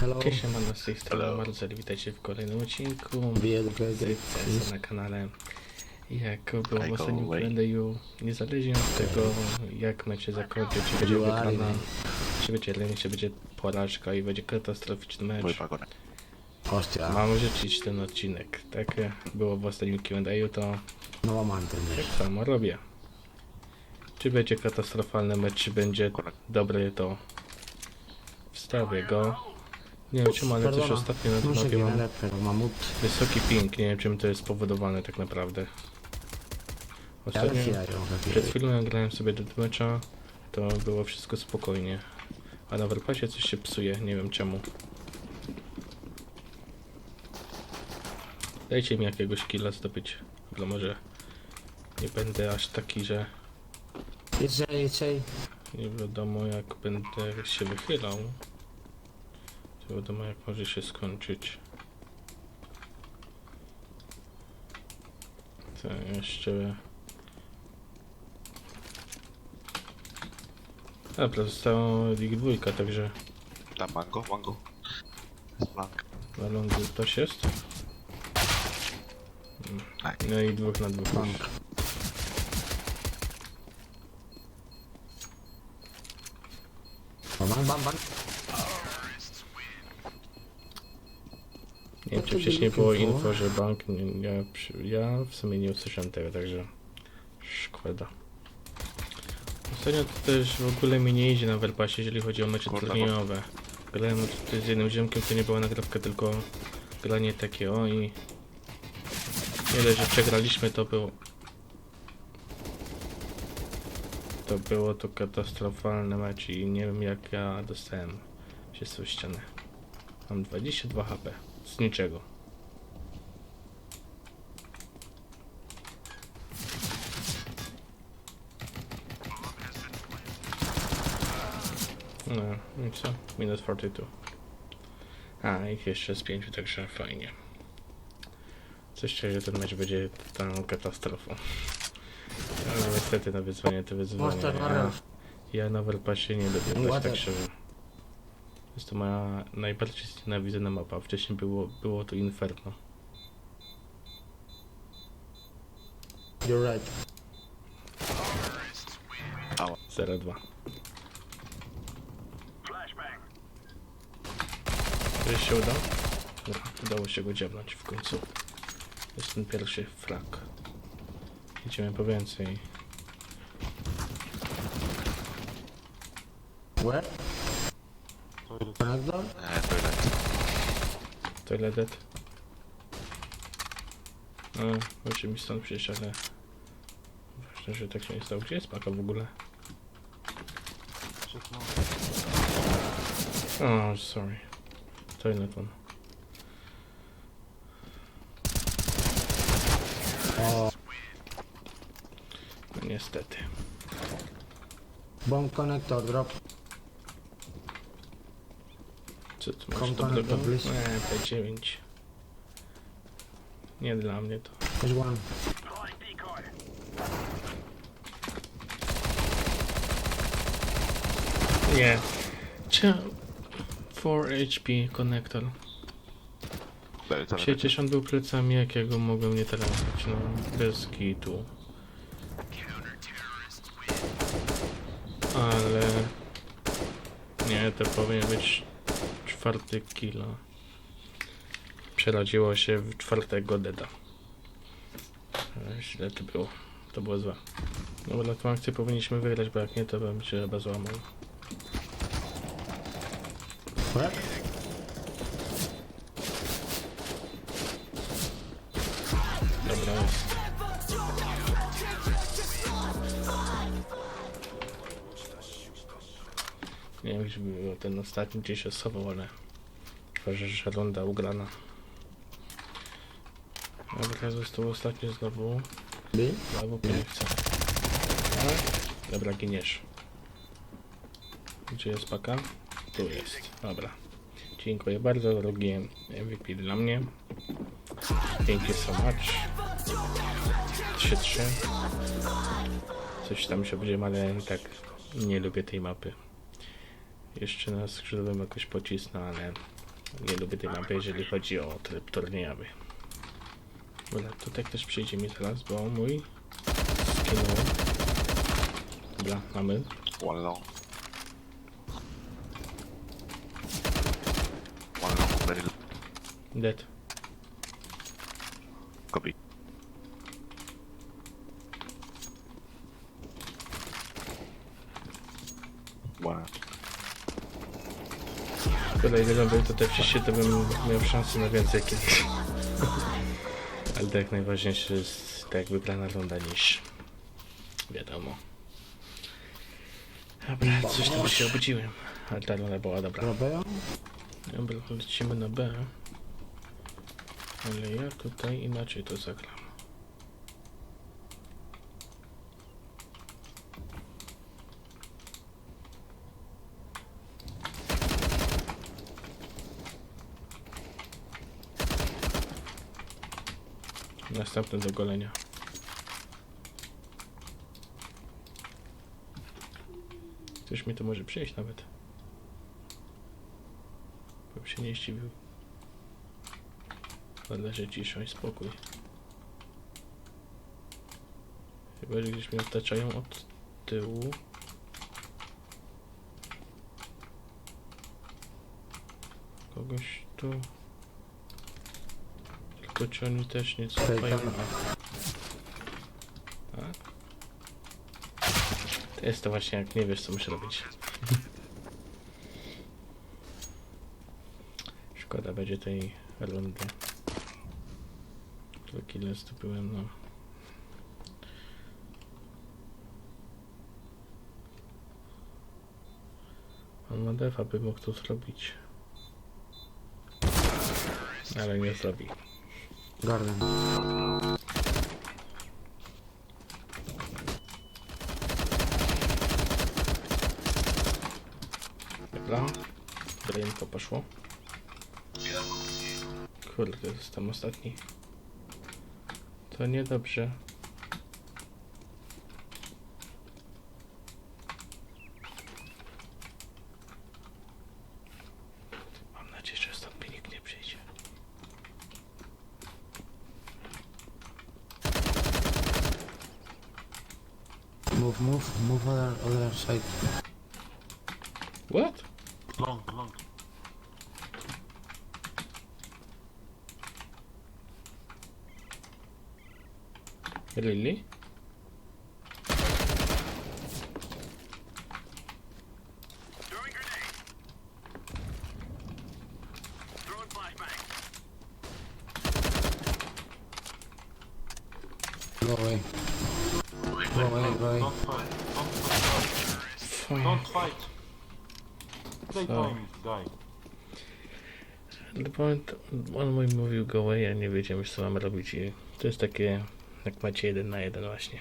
Hello. Cześć, mam z tej strony. Marcel, witajcie w kolejnym odcinku CS na kanale. Jak było w ostatnim. Q&A'u, niezależnie od tego jak mecie zakończyć, czy będzie wygrana, czy będzie remis, czy będzie porażka i będzie katastroficzny mecz, mam życzyć ten odcinek. Tak jak było w ostatnim Q&A'u, to no mam anteny. tak samo robię. Czy będzie katastrofalny mecz, czy będzie dobry, to wstawię go. Nie wiem czemu, ale też Perdona. ostatnio na tym sé mapie mam mamut. Wysoki ping, nie wiem czym to jest spowodowane tak naprawdę. Ostatnio, przed chwilą jak grałem sobie do mecza, to było wszystko spokojnie. A na Overpassie coś się psuje, nie wiem czemu. Dajcie mi jakiegoś killa zdobyć, bo może nie będę aż taki, że Irse, irse. nie wiadomo jak będę się wychylał. Nie wiadomo jak może się skończyć. To jeszcze... A, zostało League 2, także Tam mango, mango. Jest mango. na longu ktoś jest. Tak. No i dwóch na dwóch. Bank. No, Bank, bank, bank. Nie wiem, czy wcześniej było info, że bank... nie- Ja, przy- ja w sumie nie usłyszałem tego, także... Szkoda. Ostatnio to też w ogóle mi nie idzie na Verpassie, jeżeli chodzi o mecze Kurwa, turniejowe. Grałem tutaj z jednym ziomkiem, to nie była nagrywka, tylko granie takie o i... Nie dość, że przegraliśmy, to było... To było to katastrofalne mecz i nie wiem jak ja dostałem się z tą ścianę. Mam 22 HP. Z niczego. No, i co? Minus 42. A, ich jeszcze z 5, także fajnie. Coś że ten mecz będzie totalną katastrofą. Ale niestety na wyzwanie to wyzwanie. Ja, ja na Overpassie nie Ładnie. tak szczerze. Jest to moja najbardziej znienawidzona mapa. Wcześniej było, było to Inferno. You're right. 0-2. Czy się uda? No, udało się go dziabnąć w końcu. Jest ten pierwszy frak. Idziemy po więcej. Where? Connector? Nie, toilet. Toiletet. No, chodzi mi stąd przecież, ale... Ważne, że tak się nie stało. Gdzie jest paka w ogóle? O, sorry. Toilet one. O, No, niestety. bomb connector, drop. Co tu masz dobrego? Nie, P9. Nie dla mnie to. There's one. Nie. Cia... 4 HP konektor. Daj, toilet. Przecież on był plecami, jak ja go mogłem nie trafić, no. Bez kitu. Ale... Nie, to powinien być czwarty kilo. Przerodziło się w czwartego deda. Ale Źle to było. To było złe. No bo na tą akcję powinniśmy wygrać, bo jak nie, to bym się chyba złamał. Where? Ten ostatni gdzieś osobą, ale chyba, że runda ugrana. Dobra, został ostatni znowu. B? Albo chcę. Dobra, giniesz. Gdzie jest paka? Tu jest. Dobra. Dziękuję bardzo, drogie MVP dla mnie. You so much. 3-3. Coś tam się będzie, ale tak nie lubię tej mapy. Jeszcze na skrzydłowym jakoś pocisnę, ale Nie lubię tej mapy, jeżeli chodzi o tryb turniejowy. Dobra, tutaj też przyjdzie mi teraz, bo mój skinął. Dobra, mamy. One long. One long, very low. Dead. Copy. One. Szkoda, gdybym był tutaj wcześniej, to bym miał szansę na więcej kiedyś. Ale tak najważniejsze jest tak wybrana runda niż wiadomo. Dobra, coś tam się obudziłem. Ale ta runda była dobra. Robeją? Dobra, lecimy na B. Ale ja tutaj inaczej to zagram. Następne do golenia. Ktoś mi to może przyjść nawet. Bym się nie zdziwił. Należy cisza i spokój. Chyba, że gdzieś mnie otaczają od tyłu. Kogoś tu. Oni też nie cofają? Taken. Tak? To jest to właśnie jak nie wiesz co musisz robić. Szkoda będzie tej rundy. Tyle kile zdobyłem, no. On ma defa, by mógł to zrobić. Ale nie zrobi. Garden. Dobra. Brainko poszło. Kurde, jestem ostatni. To niedobrze. Mam nadzieję, że stąd mi nikt nie przyjdzie. Move, move, move other, other side. What? Long, long. Really? Go away. Go away, go away. Don't fight. Don't, don't fight. Play So-. No bo on, mój mówił go away, ja nie wiedziałem już co mam robić i to jest takie, jak macie jeden na jeden właśnie.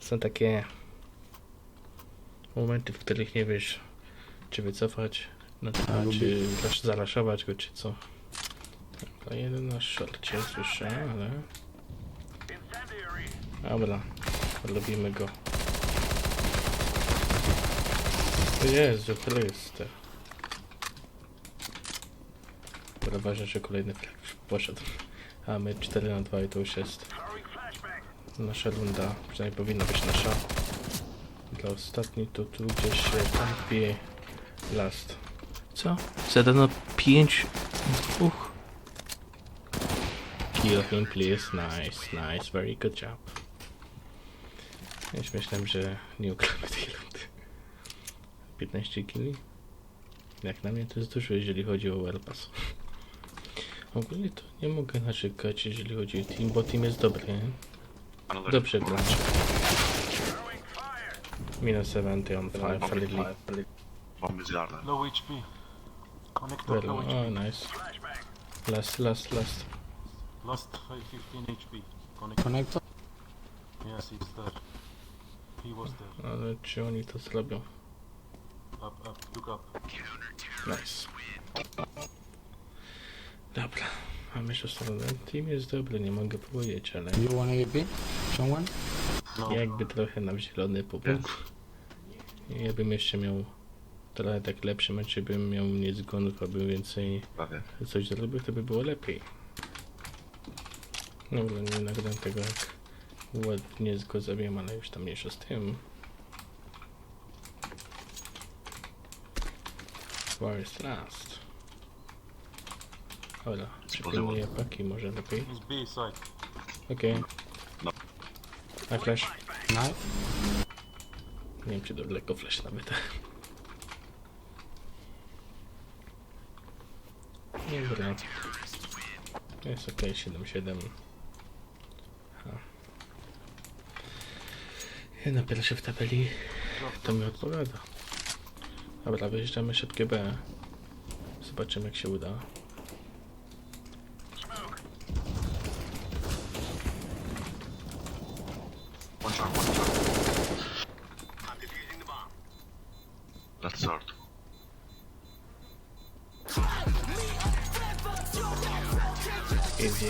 Są takie momenty, w których nie wiesz, czy wycofać, no, A, a, czy zaraz zaraszować go, czy co. To jeden na szorcie słyszę, ale... Dobra, lubimy go. Jezu, Chryste. Dobra, ważne, że kolejny flag poszedł. A my 4 na 2 i to już jest nasza runda. Przynajmniej powinna być nasza. Dla ostatni to tu gdzieś się kampi last. Co? Zadano 5 dwóch. Kill him please. Nice, nice. Very good job. Już myślałem, że nie ugramy tej. 15 killi? Jak na mnie to jest dużo, jeżeli chodzi o Elpas. Ogólnie to nie mogę narzekać, jeżeli chodzi o team, bo team jest dobry. nie? Dobrze gra. Minus 70 on fire, solidly. Bomb is garden. Low HP. Connector, Very low oh, HP. nice. Last, last, last. Last 515 HP. Connector. Connector? Yes, it's there. He was there. Ale czy oni to zrobią? Up, up, look up. Nice. Dobra. Mamy jeszcze stronę. Team jest dobry, nie mogę powiedzieć, ale You want AVP? Someone? No, jakby trochę nam zielony pomógł. Ja bym jeszcze miał trochę tak lepszy mecz, bym miał mniej zgonów, aby więcej Prawie. coś zrobił, to by było lepiej. No bo nie nagram tego jak ładnie go zabiłem, ale już tam mniejsza z tym. Is last? Dobra, przypilnuję paki, może lepiej. He's B side. Okej. No. A flash? Knife. Nie wiem czy daleko flash nawet. Dobra. Jest ok, 7-7. Ha. Jedna pierwszy w tabeli to mi odpowiada. Dobra, wyjeżdżamy szybkie B. Zobaczymy jak się uda. Left short. Easy.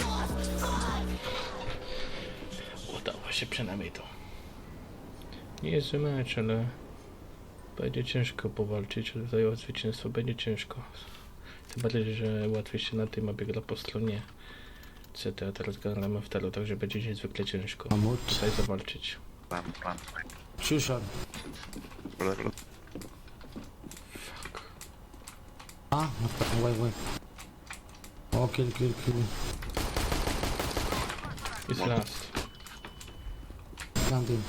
Udało się przynajmniej to. Nie jest zły mecz, ale będzie ciężko powalczyć, ale zająć zwycięstwo będzie ciężko. Tym bardziej, że łatwiej się na tej mapie gra po stronie CT, a teraz gramy w tero, także będzie niezwykle ciężko Mamut. tutaj zawalczyć. Plan, plan. Two shot. Brother, brother. Ah, wait, wait. Oh, kill, kill, kill. Jest last. Planting.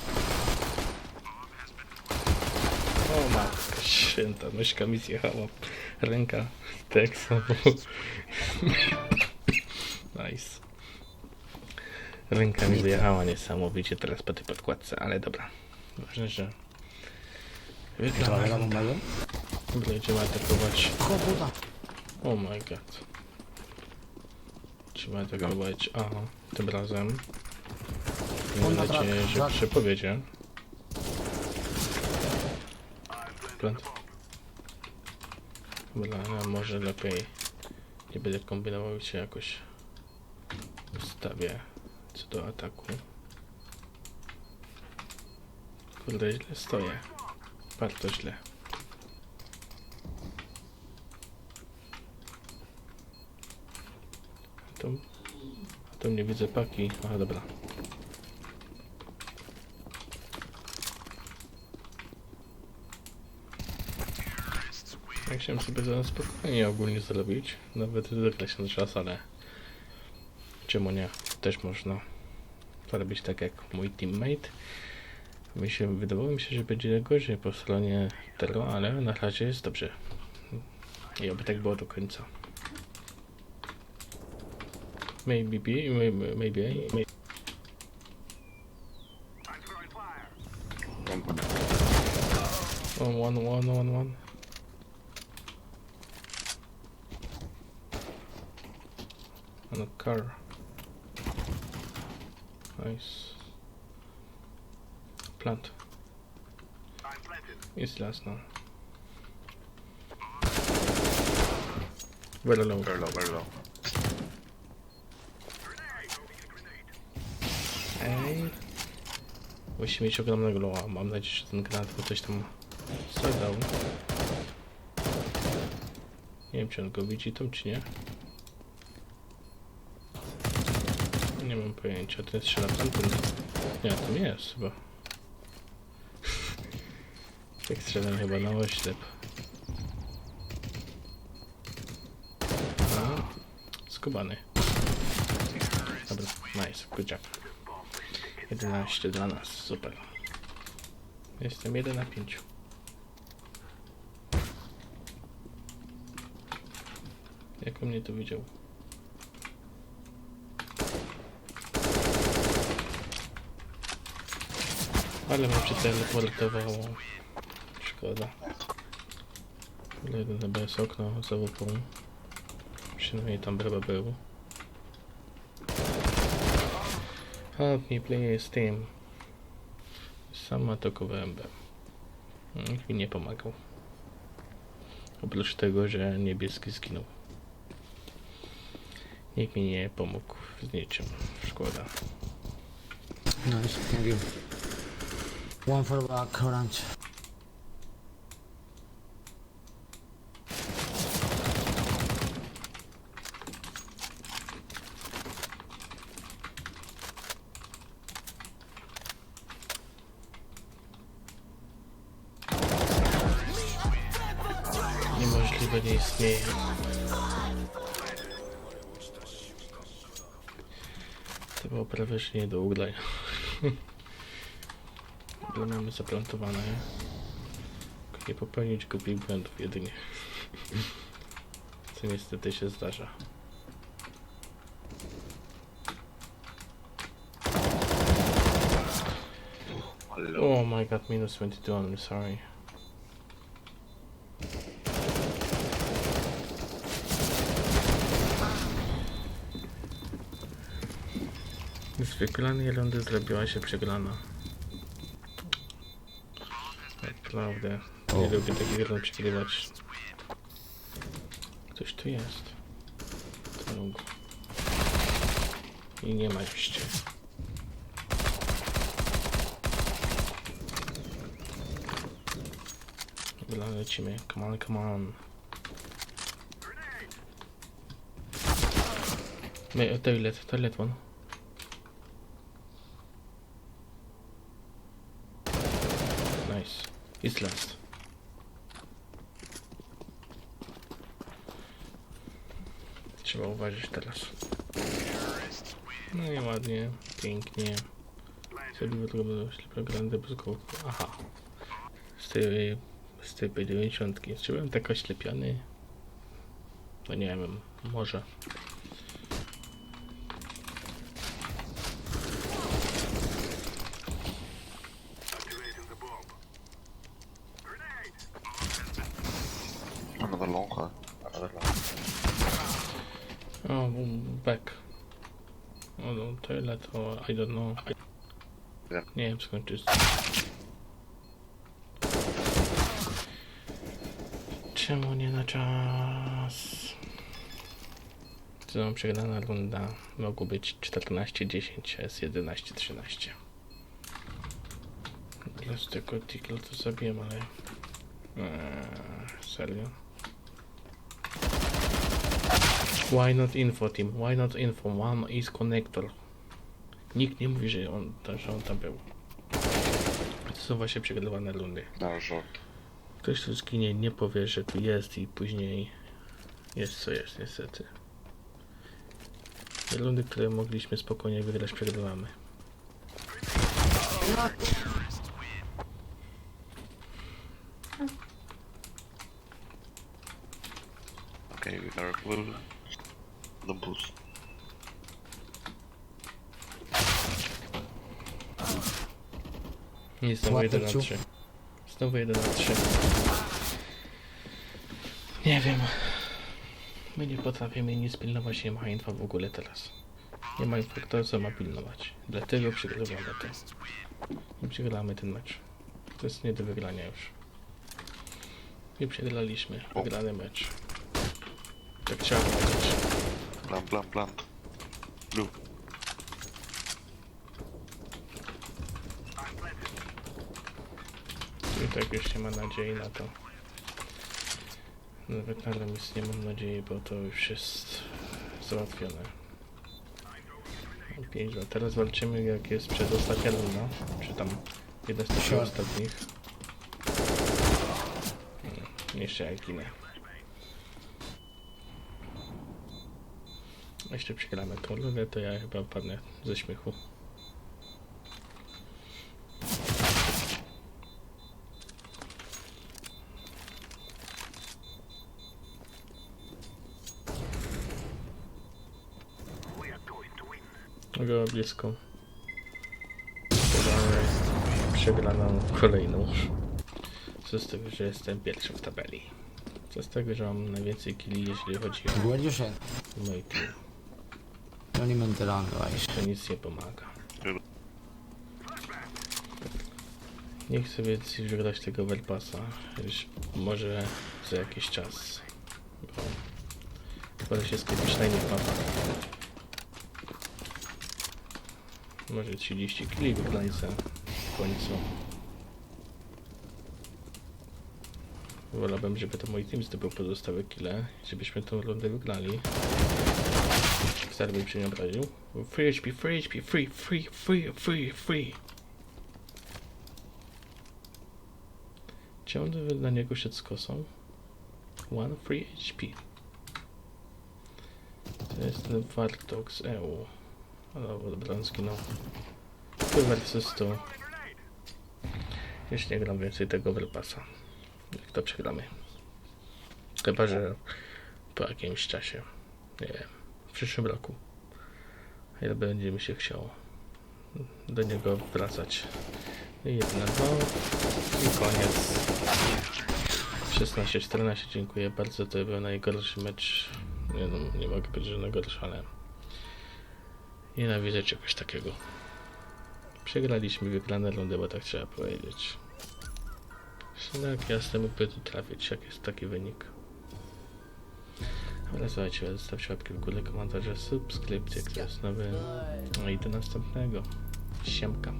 O matka święta, myszka mi zjechała. Ręka tak samo. nice. Ręka mi zjechała niesamowicie teraz po tej podkładce, ale dobra. Ważne, że bien. Będziemy atakować. Puta. Oh my god. Trzeba atakować. Aha, tym razem. Mam nadzieję, brak, że brak. przepowiedzie. Plant. Dobra, a może lepiej nie będę kombinował się jakoś ustawię co do ataku. Kurde, źle stoję. Bardzo źle. Tu, tu nie widzę paki. Aha, dobra. Ja chciałem sobie za spokojnie ogólnie zrobić. Nawet zakreśląc czas, ale czemu nie? Też można zrobić tak jak mój teammate. Mi się, wydawało mi się, że będzie gorzej po stronie Tero, ale na razie jest dobrze. I oby tak było do końca. Maybe maybe, maybe maybe. One, one. One, one, one, one. On a car. Nice. Plant. It's last now. Very low. Very low, very low. Ej. Musi mieć ogromnego loa. Mam nadzieję, że ten granat mu coś tam zadał. Nie wiem, czy on go widzi tam, czy nie. Nie mam pojęcia. Ten strzela tamten. Nie, tam jest chyba. Tak strzelam chyba na oślep. No, skubany. Dobra, nice, good job. 11 dla nas, super. Jestem 1 na 5. Jak on mnie tu widział? Ale mnie przeteleportowało. Szkoda. Ale jeden na bez okno za łupą. Przynajmniej tam chyba był. Help me please, team. Sam atakowałem B. Nikt mi nie pomagał. Oprócz tego, że niebieski zginął. Nikt mi nie pomógł z niczym. Szkoda. Nice, thank you. One for the rock current. Niemożliwe nie. To prawie nie do ugrania. Ale mamy zaplantowane. Nie popełnić głupich błędów jedynie. Co niestety się zdarza. Oh my god, minus 22, I'm sorry. Z wygranej rundy zrobiła się przegrana. Naprawdę. Nie O. lubię takich rund przegrywać. Ktoś tu jest. Drug. I nie ma jeszcze. Dobra, lecimy. Come on, come on. My, toilet, toilet one. He's last. Trzeba uważać teraz. No i ładnie, pięknie. Sobie tego ślepego grandy bez głowy. Aha. Z tej, z tej P90. Czy byłem tak oślepiony? No nie wiem, może. Another long, huh? Another long. Oh, mm, back. Oh no, toilet or I don't know. Nie wiem skąd jest. Czemu nie na czas? Znowu przegrana runda. Mogło być 14-10, a jest 11-13. Dla z tego tikla to zabiłem, ale... Eee, serio? Why not info team? Why not info? One is connector. Nikt nie mówi, że on, że on tam był. To są właśnie przegrywane rundy. Short. Ktoś tu zginie, nie powie, że tu jest i później jest co jest, niestety. Te rundy, które mogliśmy spokojnie wygrać, przegrywamy. Okay, we are well. The boost. I znowu Ładny 1 na ciuch. 3. Znowu 1 na 3. Nie wiem. My nie potrafimy nic pilnować, nie ma info w ogóle teraz. Nie ma info, kto co ma pilnować. Dlatego przegrywamy to. I przegramy ten mecz. To jest nie do wygrania już. Nie przegraliśmy. Wygrany mecz. Tak trzeba powiedzieć. Plant, plant, plant. Blue. Tak już nie ma nadziei na to. Nawet na remis nie mam nadziei, bo to już jest załatwione. 5 lat. Teraz walczymy jak jest przedostatnia runda, czy tam jedna z tych ostatnich. Nie, Jeszcze jak ginę. Jeśli przegramy tą rundę, to ja chyba padnę ze śmiechu. Było blisko. Przegrana jest przegraną kolejną. Co z tego, że jestem pierwszy w tabeli. Co z tego, że mam najwięcej killi, jeśli chodzi o Guardiusza, mój team. non mi menteranno, vai. To nic nie pomaga. Nie chcę więc już grać tego Overpassa, już może za jakiś czas. Bo wolę się skupić na innych mapach. Może 30 kili w granicy w końcu. Wolałbym, żeby to mój team zdobył pozostałe kile, żebyśmy tą rundę wygrali. Stary bym się nie obraził. Free HP, free HP, free, free, free, free, free. Czemu na niego szedł z kosą? One free HP. To jest ten Wartok EU. Ale Odbran zginął. Tu versus tu. Już nie gram więcej tego Overpassa. Jak to przegramy. Chyba, że po jakimś czasie. Nie wiem. W przyszłym roku. Ile będzie mi się chciało do niego wracać. Dwa i koniec. 16-14, dziękuję bardzo. To był najgorszy mecz. Nie, no, nie mogę powiedzieć, że najgorszy, ale nienawidzę czegoś takiego. Przegraliśmy wygrane rundy, bo tak trzeba powiedzieć. Tak, jasne mógłby tu trafić, jak jest taki wynik. Ale słuchajcie, zostawcie łapki w górę, komentarze, subskrypcję, kto jest nowy. No i do następnego. Siemka.